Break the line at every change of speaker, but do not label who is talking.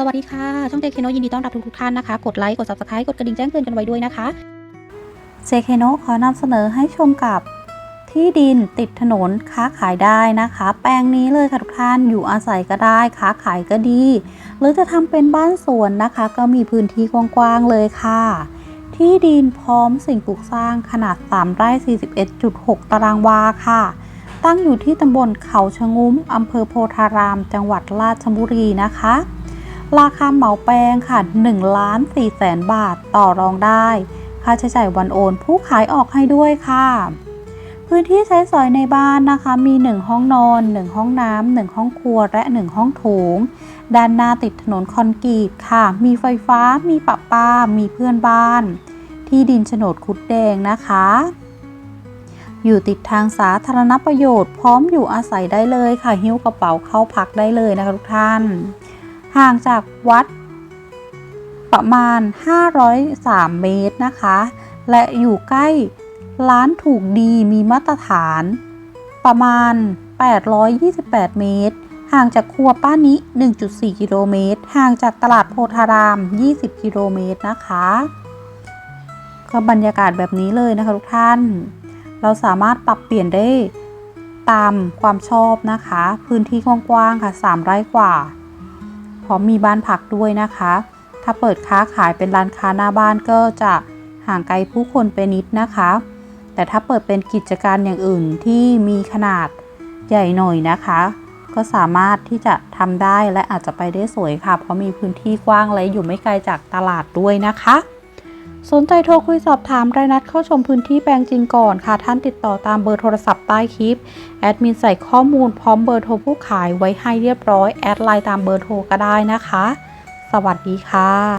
สวัสดีค่ะ ช่องเจเคโนยินดีต้อนรับทุกๆท่านนะคะ กดไลค์ กด subscribe กดกระดิ่งแจ้งเตือนกันไว้ด้วยนะคะ
เจเคโนขอนำเสนอให้ชมกับที่ดินติดถนนค้าขายได้นะคะ แปลงนี้เลยค่ะทุกท่านอยู่อาศัยก็ได้ ค้าขายก็ดี หรือจะทำเป็นบ้านสวนนะคะ ก็มีพื้นที่กว้างๆเลยค่ะ ที่ดินพร้อมสิ่งปลูกสร้างขนาด 3 ไร่ 41.6 ตารางวาค่ะตั้งอยู่ที่ตำบลเขาชะงุ้มอำเภอโพธาราม จังหวัดราชบุรีนะคะ ราคาเหมาแปลงค่ะ1ล้าน4แสนบาทต่อรองได้ ค่าใช้จ่ายวันโอน ผู้ขายออกให้ด้วยค่ะ พื้นที่ใช้สอยในบ้านนะคะ มี 1 ห้องนอน 1 ห้องน้ำ1ห้องครัวและ 1 ห้องโถง ด้านหน้าติดถนนคอนกรีตค่ะ มีไฟฟ้า มีปะปามีเพื่อนบ้าน ที่ดินโฉนดคุดแดงนะคะ อยู่ติดทางสาธารณประโยชน์ พร้อมอยู่อาศัยได้เลยค่ะ หิ้วกระเป๋าเข้าพักได้เลยนะคะทุกท่าน ห่างจากวัดประมาณ 503 เมตรนะคะ และอยู่ใกล้ร้านถูกดีมีมาตรฐาน ประมาณ 828 เมตร ห่างจากครัวป้านิ 1.4 กิโลเมตร ห่างจากตลาดโพธาราม 20 กิโลเมตรนะคะก็บรรยากาศแบบนี้เลยนะคะทุกท่าน เราสามารถปรับเปลี่ยนได้ตามความชอบนะคะ พื้นที่กว้างๆค่ะ 3 ไร่กว่า พร้อมมีบ้านพักด้วยนะคะ ถ้าเปิดค้าขายเป็นร้านค้าหน้าบ้านก็จะห่างไกลผู้คนไปนิดนะคะ แต่ถ้าเปิดเป็นกิจการอย่างอื่นที่มีขนาดใหญ่หน่อยนะคะ ก็สามารถที่จะทำได้และอาจจะไปได้สวยค่ะ เพราะมีพื้นที่กว้างและอยู่ไม่ไกลจากตลาดด้วยนะคะ สนใจโทรคุยสอบถามรายนัดเข้าชมพื้นที่แปลงจริงก่อนค่ะ ท่านติดต่อตามเบอร์โทรศัพท์ใต้คลิป แอดมินใส่ข้อมูลพร้อมเบอร์โทรผู้ขายไว้ให้เรียบร้อย แอดไลน์ตามเบอร์โทรก็ได้นะคะ สวัสดีค่ะ